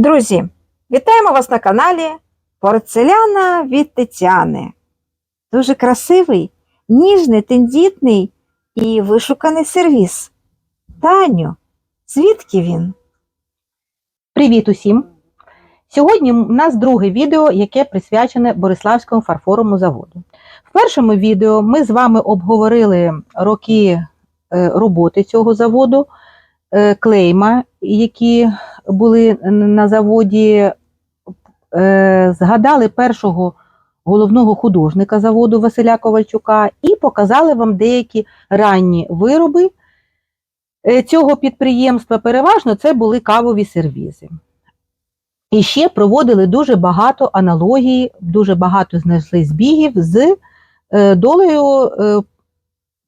Друзі, вітаємо вас на каналі Порцеляна від Тетяни. Дуже красивий, ніжний, тендітний і вишуканий сервіс. Таню, звідки він? Привіт усім! Сьогодні у нас друге відео, яке присвячене Бориславському фарфоровому заводу. В першому відео ми з вами обговорили роки е, роботи цього заводу, клейма, які були на заводі, е, згадали першого головного художника заводу Василя Ковальчука і показали вам деякі ранні вироби е, цього підприємства. Переважно це були кавові сервізи. І ще проводили дуже багато аналогій, дуже багато знайшли збігів з е, долею е,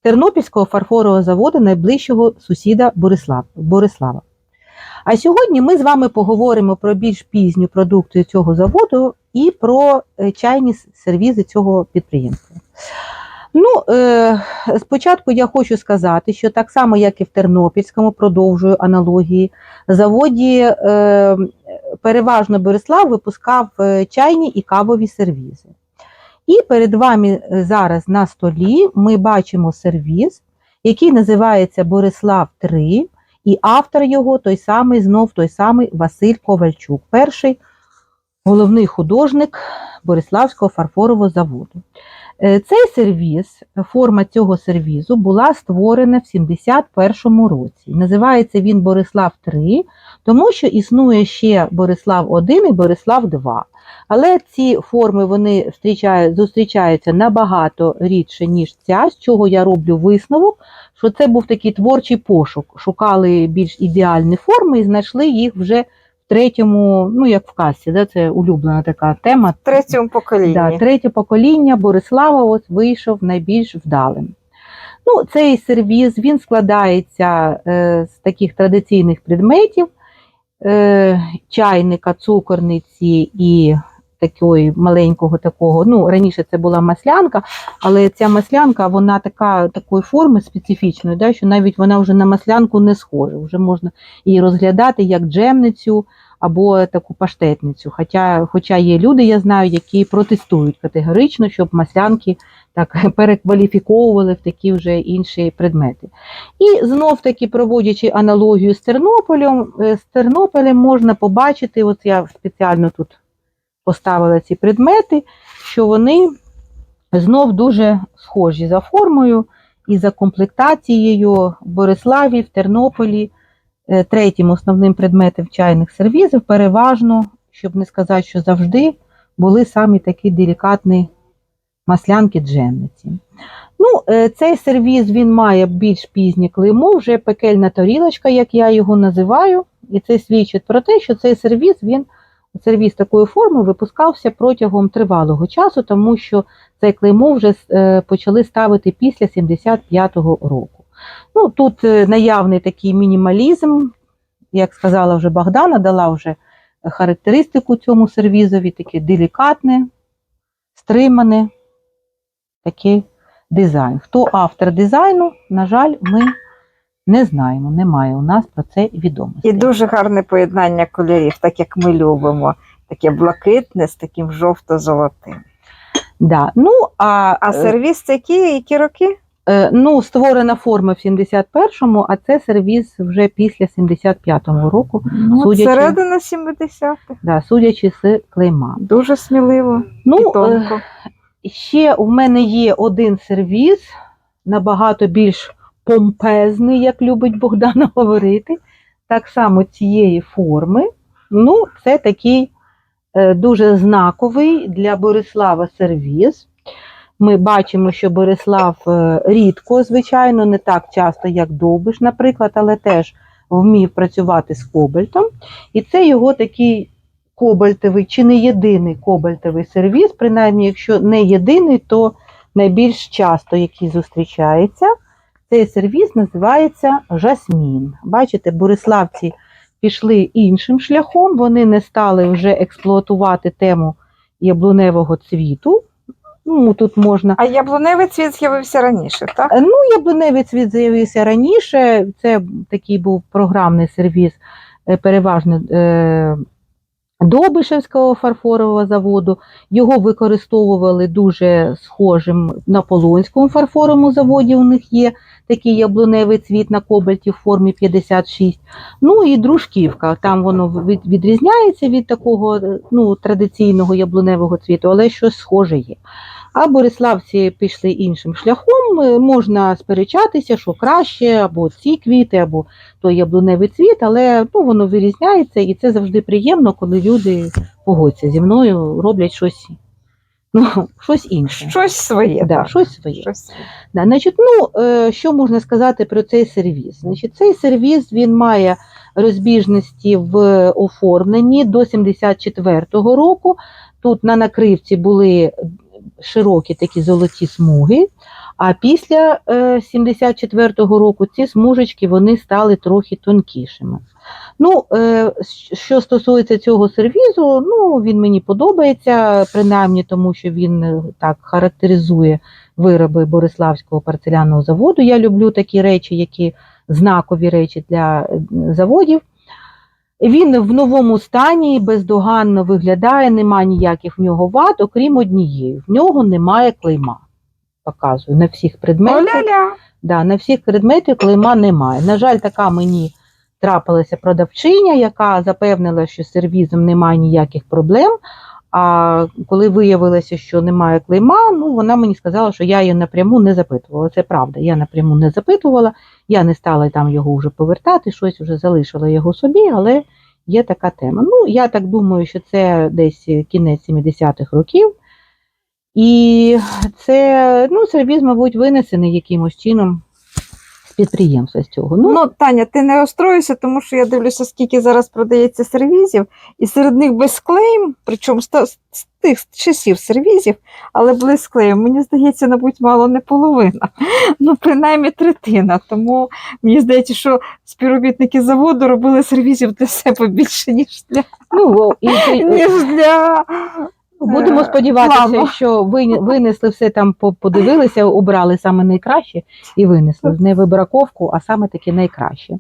Тернопільського фарфорового заводу найближчого сусіда Борислав, Борислава. А сьогодні ми з вами поговоримо про більш пізню продукцію цього заводу і про е, чайні сервізи цього підприємства. Ну, е, спочатку я хочу сказати, що так само, як і в Тернопільському, продовжую аналогії, заводі е, переважно Борислав випускав чайні і кавові сервізи. І перед вами е, зараз на столі ми бачимо сервіз, який називається Борислав 3, і автор його той самий, знов той самий Василь Ковальчук, перший головний художник Бориславського фарфорового заводу. Е, Цей сервіз, форма цього сервізу була створена в 71-му році. Називається він Борислав 3, тому що існує ще Борислав 1 і Борислав 2. Але ці форми вони зустрічають, зустрічаються набагато рідше, ніж ця, з чого я роблю висновок, що це був такий творчий пошук. Шукали більш ідеальні форми і знайшли їх вже в третьому, ну як в касі, да, це улюблена така тема. В третьому поколінні. Да, третє покоління Борислава ось вийшов найбільш вдалим. Ну, цей сервіз він складається е, з таких традиційних предметів: чайника, цукорниці і такої маленького такого. Ну, раніше це була маслянка, але ця маслянка вона така такої форми специфічної, да, що навіть вона вже на маслянку не схожа. Вже можна її розглядати як джемницю або таку паштетницю. Хоча, хоча є люди, я знаю, які протестують категорично, щоб маслянки так перекваліфіковували в такі вже інші предмети. І знов таки, проводячи аналогію з Тернополем, е, з Тернополем можна побачити, от я спеціально тут поставила ці предмети, що вони знов дуже схожі за формою і за комплектацією в Бориславі, в Тернополі. Е, Третім основним предметом чайних сервізів переважно, щоб не сказати, що завжди були самі такі делікатні маслянки джемниці. Ну, е, Цей сервіз він має більш пізнє клеймо, вже пекельна тарілочка, як я його називаю. І це свідчить про те, що цей сервіз він сервіз такої форми випускався протягом тривалого часу, тому що цей клеймо вже е, почали ставити після 75-го року. Ну, Тут е, наявний такий мінімалізм, як сказала вже Богдана, дала вже характеристику цьому сервізові, таке делікатне, стримане такий дизайн. Хто автор дизайну, на жаль, ми не знаємо, немає у нас про це відомості. І дуже гарне поєднання кольорів, так як ми любимо. Таке блакитне з таким жовто-золотим. Да. Ну, а, А е, сервіс це які, які роки? Е, Ну, створена форма в 71-му, а це сервіс вже після 75-го року, Ну, судячи- середина 70-х. да, судячи з клейма. Дуже сміливо Ну, і е, тонко. Ще у мене є один сервіс, набагато більш помпезний, як любить Богдана говорити. Так само цієї форми. Ну, це такий е, дуже знаковий для Борислава сервіс. Ми бачимо, що Борислав е, рідко, звичайно, не так часто, як Довбиш, наприклад, але теж вмів працювати з кобальтом. І це його такий кобальтовий чи не єдиний кобальтовий сервіс, принаймні, якщо не єдиний, то найбільш часто, який зустрічається. Цей сервіс називається жасмін. Бачите, бориславці пішли іншим шляхом, вони не стали вже експлуатувати тему яблуневого цвіту. Ну, тут можна. А яблуневий цвіт з'явився раніше, так? Е, Ну, яблуневий цвіт з'явився раніше. Це такий був програмний сервіс, е, переважно е, Добишевського фарфорового заводу. Його використовували дуже схожим на Полонському фарфоровому заводі. У них є такий яблуневий цвіт на кобальті в формі 56. Ну і дружківка. Там воно відрізняється від такого е, ну, традиційного яблуневого цвіту, але щось схоже є. А бориславці пішли іншим шляхом. Е, Можна сперечатися, що краще, або ці квіти, або той яблуневий цвіт, але ну, воно вирізняється, і це завжди приємно, коли люди погодяться зі мною, роблять щось, ну, щось інше. Щось своє. Да, так. щось своє. Щось своє. Да, значить, ну, е, що можна сказати про цей сервіс? Значить, цей сервіс він має розбіжності в оформленні до 74-го року. Тут на накривці були широкі такі золоті смуги, а після е, 74-го року ці смужечки вони стали трохи тонкішими. Ну, е, що стосується цього сервізу, ну, він мені подобається, принаймні тому, що він е, так характеризує вироби Бориславського порцеляного заводу. Я люблю такі речі, які знакові речі для е, заводів. Він в новому стані бездоганно виглядає, нема ніяких в нього вад, окрім однієї. В нього немає клейма. Показую на всіх предметах. Да, на всіх предметів клейма немає. На жаль, така мені трапилася продавчиня, яка запевнила, що з сервізом немає ніяких проблем. А коли виявилося, що немає клейма, ну вона мені сказала, що я її напряму не запитувала. Це правда, я напряму не запитувала, я не стала там його вже повертати, щось вже залишила його собі, але є така тема. Ну, я так думаю, що це десь кінець 70-х років. І це ну, сервіз, мабуть, винесений якимось чином підприємства з цього. Ну, Ну, Таня, ти не розстроїшся, тому що я дивлюся, скільки зараз продається сервізів, і серед них без клейм, причому з, з тих часів сервізів, але були з клеєм. Мені здається, мабуть, мало не половина, ну принаймні третина. Тому мені здається, що співробітники заводу робили сервізів для себе більше, ніж для, ну і, і- ніж для будемо е, сподіватися, плану. що ви винесли все там, подивилися, обрали саме найкраще і винесли не вибраковку, а саме таки найкраще.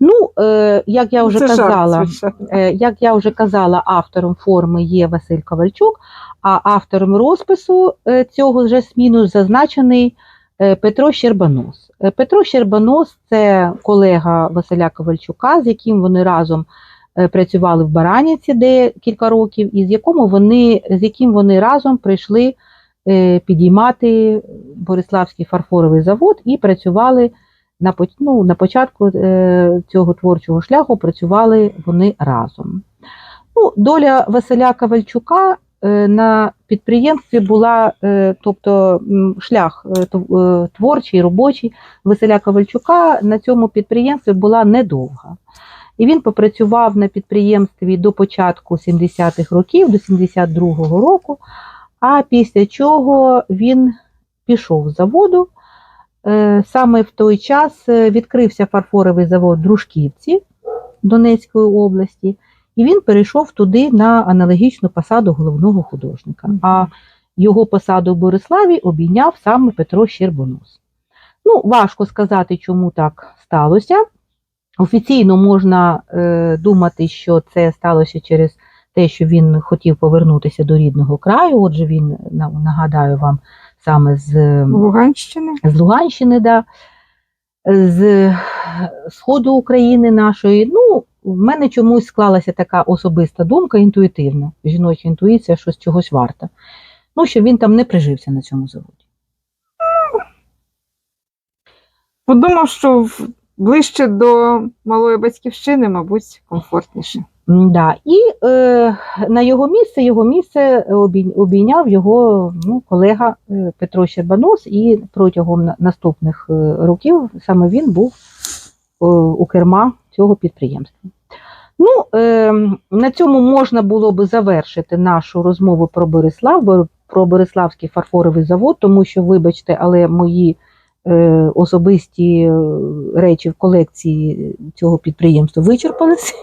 Ну, е, як я вже Це казала. Е, Як я вже казала, автором форми є Василь Ковальчук, а автором розпису е, цього ж зміну зазначений е, Петро Щербанос. Е, Петро Щербанос це колега Василя Ковальчука, з яким вони разом працювали в Бараніці де кілька років, і з якому вони з яким вони разом прийшли е, підіймати Бориславський фарфоровий завод і працювали на, ну, на початку е, цього творчого шляху працювали вони разом. Ну, доля Василя Ковальчука е, на підприємстві була, е, тобто шлях е, тв- е, творчий, робочий Василя Ковальчука на цьому підприємстві була недовга. І він попрацював на підприємстві до початку 70-х років, до 72-го року, а після чого він пішов з заводу. Е, Саме в той час е, відкрився фарфоровий завод Дружківці Донецької області, і він перейшов туди на аналогічну посаду головного художника. А його посаду в Бориславі обійняв саме Петро Щербонос. Ну, важко сказати, чому так сталося. Офіційно можна е, думати, що це сталося через те, що він хотів повернутися до рідного краю. Отже, він нагадаю вам саме з Луганщини. з Луганщини, да, з сходу України нашої. Ну, в мене чомусь склалася така особиста думка, інтуїтивна, жіноча інтуїція, що з чогось варта. Ну, що він там не прижився на цьому заводі. Подумав, що ближче до малої батьківщини, мабуть, комфортніше. Да. І е, на його місце його місце обій- обійняв його ну, колега е, Петро Щербанос, і протягом наступних е, років саме він був е, у керма цього підприємства. Ну, е, на цьому можна було би завершити нашу розмову про Борислав, бо- про Бориславський фарфоровий завод, тому що, вибачте, але мої особисті е, речі в колекції цього підприємства вичерпалися.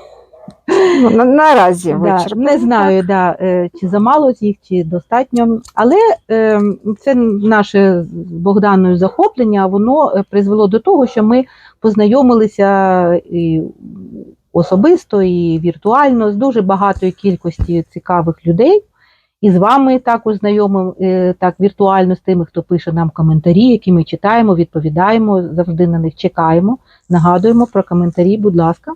Ну, на, наразі Да, не знаю, да, е, чи замало їх, чи достатньо. Але е, це наше з Богданою захоплення, воно е, призвело до того, що ми познайомилися і особисто і віртуально, з дуже багатої кількості цікавих людей. І з вами також знайомим е, так віртуально з тими, хто пише нам коментарі, які ми читаємо, відповідаємо, завжди на них чекаємо. Нагадуємо про коментарі, будь ласка.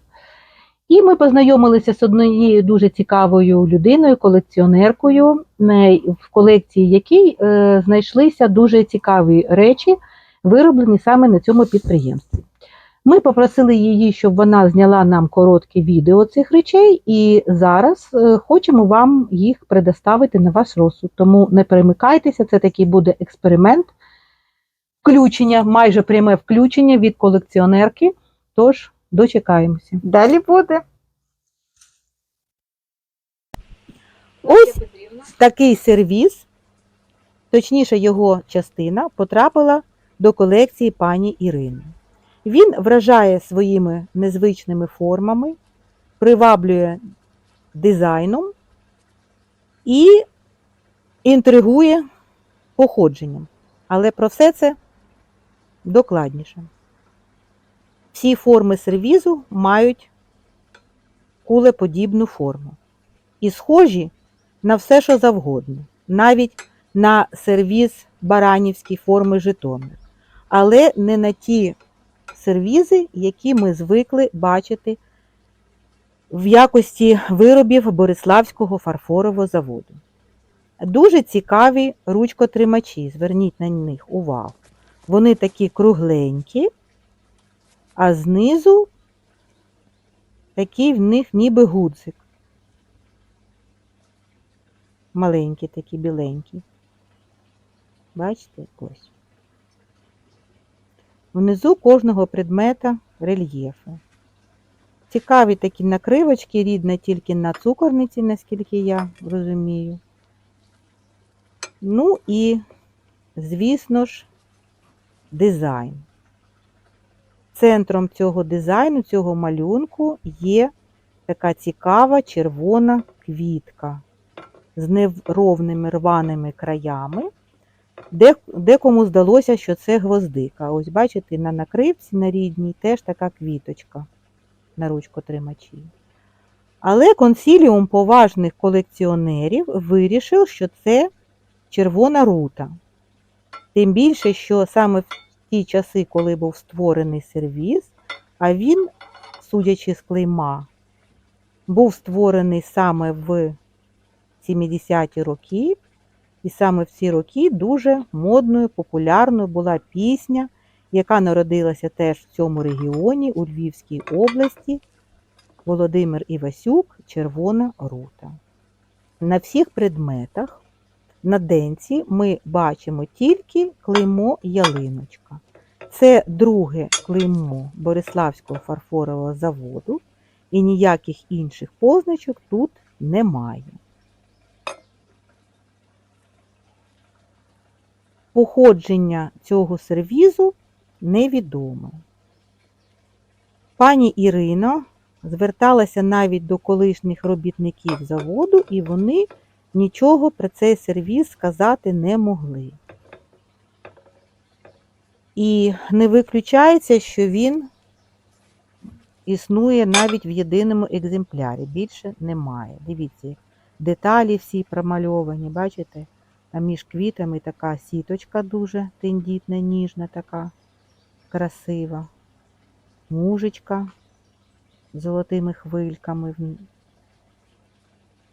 І ми познайомилися з однією дуже цікавою людиною, колекціонеркою, е, в колекції якій е, знайшлися дуже цікаві речі, вироблені саме на цьому підприємстві. Ми попросили її, щоб вона зняла нам коротке відео цих речей, і зараз е, хочемо вам їх предоставити на ваш розсуд. Тому не перемикайтеся, це такий буде експеримент, включення, майже пряме включення від колекціонерки. Тож дочекаємося. Далі буде. Ось такий сервіс, точніше, його частина, потрапила до колекції пані Ірини. Він вражає своїми незвичними формами, приваблює дизайном і інтригує походженням. Але про все це докладніше. Всі форми сервізу мають кулеподібну форму і схожі на все, що завгодно, навіть на сервіз баранівської форми Житомир, але не на ті сервізи, які ми звикли бачити в якості виробів Бориславського фарфорового заводу. Дуже цікаві ручкотримачі, зверніть на них увагу. Вони такі кругленькі, а знизу такий в них ніби гудзик. Маленькі такі біленькі. Бачите, ось. Внизу кожного предмета рельєфи. Цікаві такі накривочки, рідна тільки на цукорниці, наскільки я розумію. Ну і, звісно ж, дизайн. Центром цього дизайну, цього малюнку є така цікава червона квітка з неровними рваними краями. Де, декому здалося, що це гвоздика. Ось бачите, на накривці на рідній теж така квіточка на ручкотримачі. Але консіліум поважних колекціонерів вирішив, що це червона рута. Тим більше, що саме в ті часи, коли був створений сервіз, а він, судячи з клейма, був створений саме в 70-ті роки, і саме в ці роки дуже модною, популярною була пісня, яка народилася теж в цьому регіоні, у Львівській області. Володимир Івасюк, Червона рута. На всіх предметах на денці ми бачимо тільки клеймо ялиночка. Це друге клеймо Бориславського фарфорового заводу, і ніяких інших позначок тут немає. Походження цього сервізу невідоме. Пані Ірина зверталася навіть до колишніх робітників заводу, і вони нічого про цей сервіз сказати не могли. І не виключається, що він існує навіть в єдиному екземплярі. Більше немає. Дивіться, деталі всі промальовані, бачите? А між квітами така сіточка дуже тендітна, ніжна, така красива. Мужечка з золотими хвильками.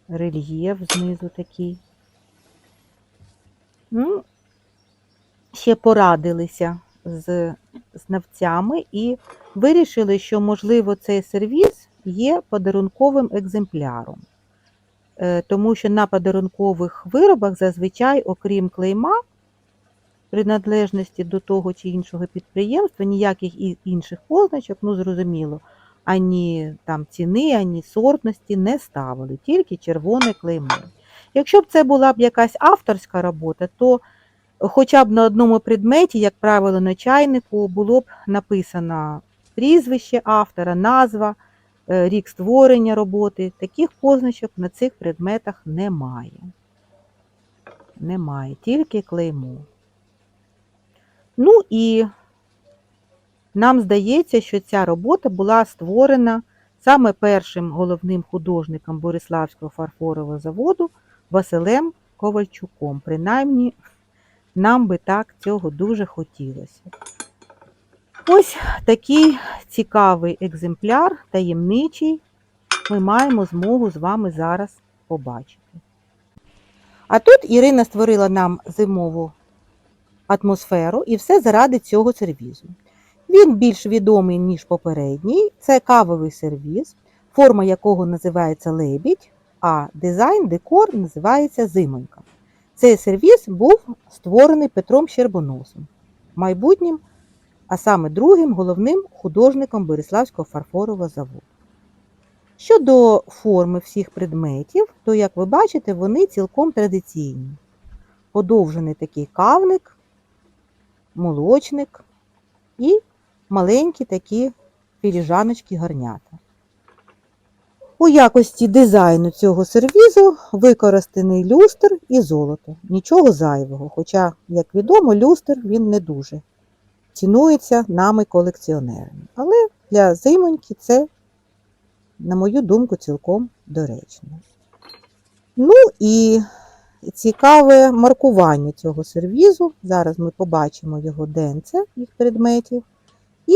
Рельєф знизу такий. Ну, ще порадилися з знавцями і вирішили, що, можливо, цей сервіз є подарунковим екземпляром. Е, Тому що на подарункових виробах зазвичай, окрім клейма, приналежності до того чи іншого підприємства, ніяких інших позначок, ну зрозуміло, ані там ціни, ані сортності не ставили, тільки червоне клеймо. Якщо б це була б якась авторська робота, то хоча б на одному предметі, як правило, на чайнику, було б написано прізвище автора, назва, рік створення роботи. Таких позначок на цих предметах немає. Немає, тільки клеймо. Ну і нам здається, що ця робота була створена саме першим головним художником Бориславського фарфорового заводу Василем Ковальчуком. Принаймні, нам би так цього дуже хотілося. Ось такий цікавий екземпляр, таємничий, ми маємо змогу з вами зараз побачити. А тут Ірина створила нам зимову атмосферу і все заради цього сервізу. Він більш відомий, ніж попередній. Це кавовий сервіз, форма якого називається лебідь, а дизайн, декор називається зимонька. Цей сервіз був створений Петром Щербоносом, майбутнім, а саме другим головним художником Бориславського фарфорового заводу. Щодо форми всіх предметів, то, як ви бачите, вони цілком традиційні. Подовжений такий кавник, молочник і маленькі такі філіжаночки гарнята. У якості дизайну цього сервізу використаний люстр і золото. Нічого зайвого. Хоча, як відомо, люстр він не дуже цінується нами колекціонерами. Але для зимоньки це, на мою думку, цілком доречно. Ну і цікаве маркування цього сервізу. Зараз ми побачимо його денце їх предметів, і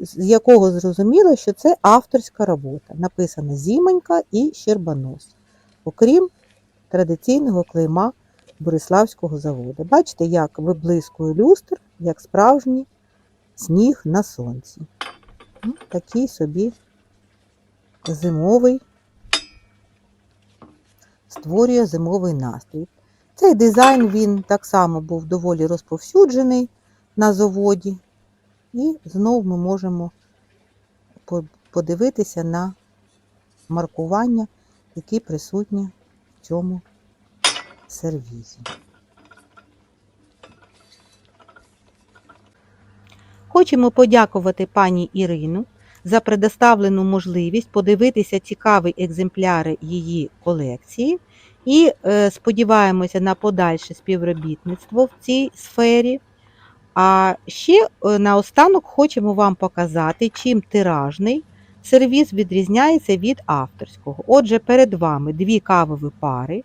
з якого зрозуміло, що це авторська робота. Написана Зімонька і Щербанос, окрім традиційного клейма Бориславського заводу. Бачите, як виблискує люстр, як справжній сніг на сонці. Ну, Такий собі зимовий, створює зимовий настрій. Цей дизайн він так само був доволі розповсюджений на заводі. І знову ми можемо подивитися на маркування, які присутні в цьому сервізі. Хочемо подякувати пані Ірину за предоставлену можливість подивитися цікаві екземпляри її колекції і е, сподіваємося на подальше співробітництво в цій сфері. А ще е, наостанок хочемо вам показати, чим тиражний сервіс відрізняється від авторського. Отже, перед вами дві кавові пари.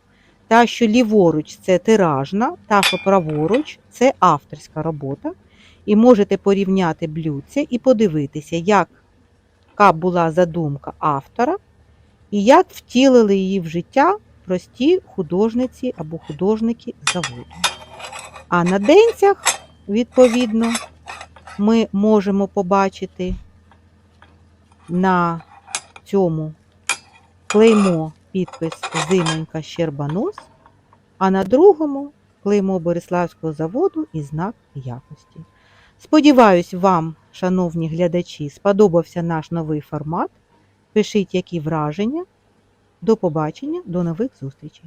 Та, що ліворуч це тиражна, та, що праворуч це авторська робота. І можете порівняти блюдце і подивитися, яка була задумка автора і як втілили її в життя прості художниці або художники заводу. А на денцях, відповідно, ми можемо побачити на цьому клеймо підпис Зименька Щербанос, а на другому клеймо Бориславського заводу і знак якості. Сподіваюсь, вам, шановні глядачі, сподобався наш новий формат. Пишіть, які враження. До побачення, до нових зустрічей!